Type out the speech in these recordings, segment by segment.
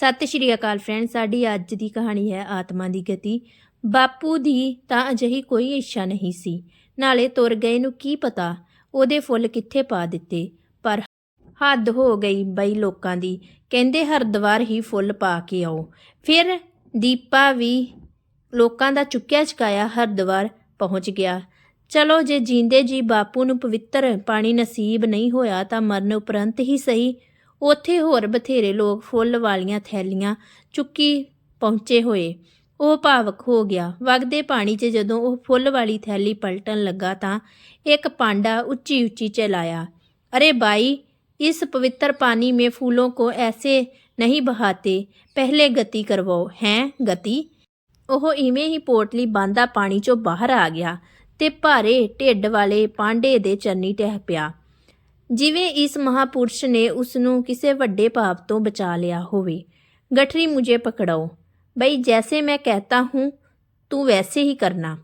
ਸਤਿ ਸ਼੍ਰੀ ਅਕਾਲ ਫਰੈਂਡ ਸਾਡੀ ਅੱਜ ਦੀ ਕਹਾਣੀ ਹੈ ਆਤਮਾ ਦੀ ਗਤੀ। ਬਾਪੂ ਦੀ ਤਾਂ ਅਜਿਹੀ ਕੋਈ ਇੱਛਾ ਨਹੀਂ ਸੀ। ਨਾਲੇ ਤੁਰ ਗਏ ਨੂੰ ਕੀ ਪਤਾ, ਉਹਦੇ ਫੁੱਲ ਕਿੱਥੇ ਪਾ ਦਿੱਤੇ। ਪਰ ਹੱਦ ਹੋ ਗਈ ਬਈ ਲੋਕਾਂ ਦੀ, ਕਹਿੰਦੇ ਹਰਦਵਾਰ ਹੀ ਫੁੱਲ ਪਾ ਕੇ ਆਓ। ਫਿਰ ਦੀਪਾ ਵੀ ਲੋਕਾਂ ਦਾ ਚੁੱਕਿਆ ਚੁਕਾਇਆ ਹਰਦਵਾਰ ਪਹੁੰਚ ਗਿਆ। ਚਲੋ ਜੇ ਜੀਂਦੇ ਜੀ ਬਾਪੂ ਨੂੰ ਪਵਿੱਤਰ ਪਾਣੀ ਨਸੀਬ ਨਹੀਂ ਹੋਇਆ ਤਾਂ ਮਰਨ ਉਪਰੰਤ ਹੀ ਸਹੀ ਉੱਥੇ ਹੋਰ ਬਥੇਰੇ ਲੋਕ ਫੁੱਲ ਵਾਲੀਆਂ ਥੈਲੀਆਂ ਚੁੱਕੀ ਪਹੁੰਚੇ ਹੋਏ ਉਹ ਭਾਵਕ ਹੋ ਗਿਆ ਵਗਦੇ ਪਾਣੀ 'ਚ ਜਦੋਂ ਉਹ ਫੁੱਲ ਵਾਲੀ ਥੈਲੀ ਪਲਟਣ ਲੱਗਾ ਤਾਂ ਇੱਕ ਪਾਂਡਾ ਉੱਚੀ ਉੱਚੀ ਚਲਾਇਆ ਅਰੇ ਬਾਈ इस पवित्र पानी में फूलों को ऐसे नहीं बहाते पहले गति करवाओ हैं गति ਉਹ ਇਵੇਂ ਹੀ ਪੋਟਲੀ ਬਾਂਦਾ ਪਾਣੀ ਚੋਂ ਬਾਹਰ ਆ ਗਿਆ ਤੇ ਭਾਰੇ ਢਿੱਡ ਵਾਲੇ ਪਾਂਡੇ ਦੇ ਚਰਨੀ ਟਹਿ ਪਿਆ ਜਿਵੇਂ ਇਸ ਮਹਾਪੁਰਸ਼ ਨੇ ਉਸ ਨੂੰ ਕਿਸੇ ਵੱਡੇ ਪਾਪ ਤੋਂ ਬਚਾ ਲਿਆ ਹੋਵੇ। ਗਠਰੀ ਮੁਝੇ ਪਕੜਾਓ। ਬਈ ਜੈਸੇ ਮੈਂ ਕਹਤਾ ਹੂੰ, ਤੂੰ ਵੈਸੇ ਹੀ ਕਰਨਾ।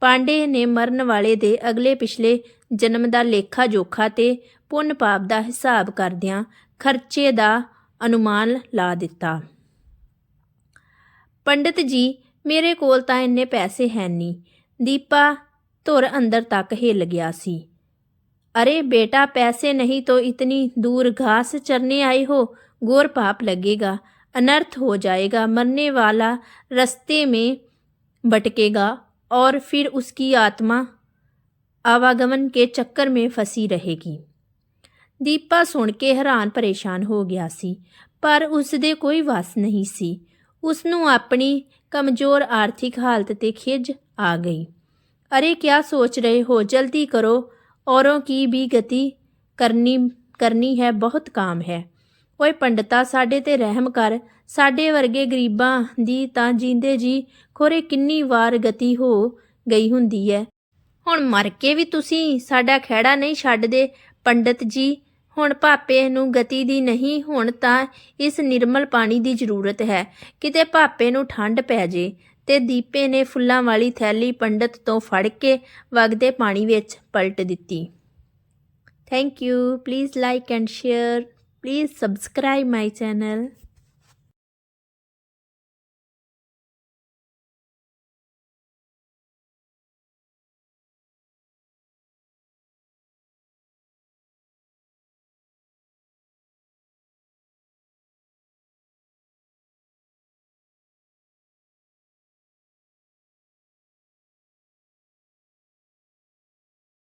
ਪਾਂਡੇ ਨੇ ਮਰਨ ਵਾਲੇ ਦੇ ਅਗਲੇ ਪਿਛਲੇ ਜਨਮ ਦਾ ਲੇਖਾ ਜੋਖਾ ਤੇ ਪੁੰਨ ਪਾਪ ਦਾ ਹਿਸਾਬ ਕਰਦਿਆਂ ਖਰਚੇ ਦਾ ਅਨੁਮਾਨ ਲਾ ਦਿੱਤਾ। ਪੰਡਿਤ ਜੀ, ਮੇਰੇ ਕੋਲ ਤਾਂ ਇੰਨੇ ਪੈਸੇ ਹੈ ਨਹੀਂ ਦੀਪਾ ਧੁਰ ਅੰਦਰ ਤੱਕ ਹਿੱਲ ਗਿਆ ਸੀ। अरे बेटा पैसे नहीं तो इतनी दूर घास चरने आए हो गोर पाप लगेगा अनर्थ हो जाएगा मरने वाला रास्ते में भटकेगा और फिर उसकी आत्मा आवागमन के चक्कर में फंसी रहेगी ਦੀਪਾ ਸੁਣ ਕੇ ਹੈਰਾਨ ਪਰੇਸ਼ਾਨ ਹੋ ਗਿਆ ਸੀ ਪਰ ਉਸ ਦੇ ਕੋਈ ਵਸ ਨਹੀਂ ਸੀ ਉਸ ਨੂੰ ਆਪਣੀ ਕਮਜ਼ੋਰ ਆਰਥਿਕ ਹਾਲਤ ਤੇ ਖਿਜ ਆ ਗਈ ਅਰੇ ਕਿਆ ਸੋਚ ਰਹੇ ਹੋ ਜਲਦੀ ਕਰੋ ਔਰੋਂ ਕੀ ਵੀ ਗਤੀ ਕਰਨੀ ਕਰਨੀ ਹੈ, ਬਹੁਤ ਕਾਮ ਹੈ। ਓਏ ਪੰਡਤਾ, ਸਾਡੇ ਤੇ ਰਹਿਮ ਕਰ। ਸਾਡੇ ਵਰਗੇ ਗਰੀਬਾਂ ਦੀ ਤਾਂ ਜੀਂਦੇ ਜੀ ਖੋਰੇ ਕਿੰਨੀ ਵਾਰ ਗਤੀ ਹੋ ਗਈ ਹੁੰਦੀ ਹੈ ਹੁਣ ਮਰ ਕੇ ਵੀ ਤੁਸੀਂ ਸਾਡਾ ਖਹਿੜਾ ਨਹੀਂ ਛੱਡਦੇ, ਪੰਡਤ ਜੀ। ਹੁਣ ਭਾਪੇ ਨੂੰ ਗਤੀ ਦੀ ਨਹੀਂ, ਹੁਣ ਤਾਂ ਇਸ ਨਿਰਮਲ ਪਾਣੀ ਦੀ ਜ਼ਰੂਰਤ ਹੈ। ਕਿਤੇ ਭਾਪੇ ਨੂੰ ਠੰਡ ਪੈ ਜੇ ਤੇ ਦੀਪੇ ਨੇ ਫੁੱਲਾਂ ਵਾਲੀ ਥੈਲੀ ਪੰਡਤ ਤੋਂ ਫੜ ਕੇ ਵਗਦੇ ਪਾਣੀ ਵਿੱਚ ਪਲਟ ਦਿੱਤੀ। Thank you please like and share please subscribe my channel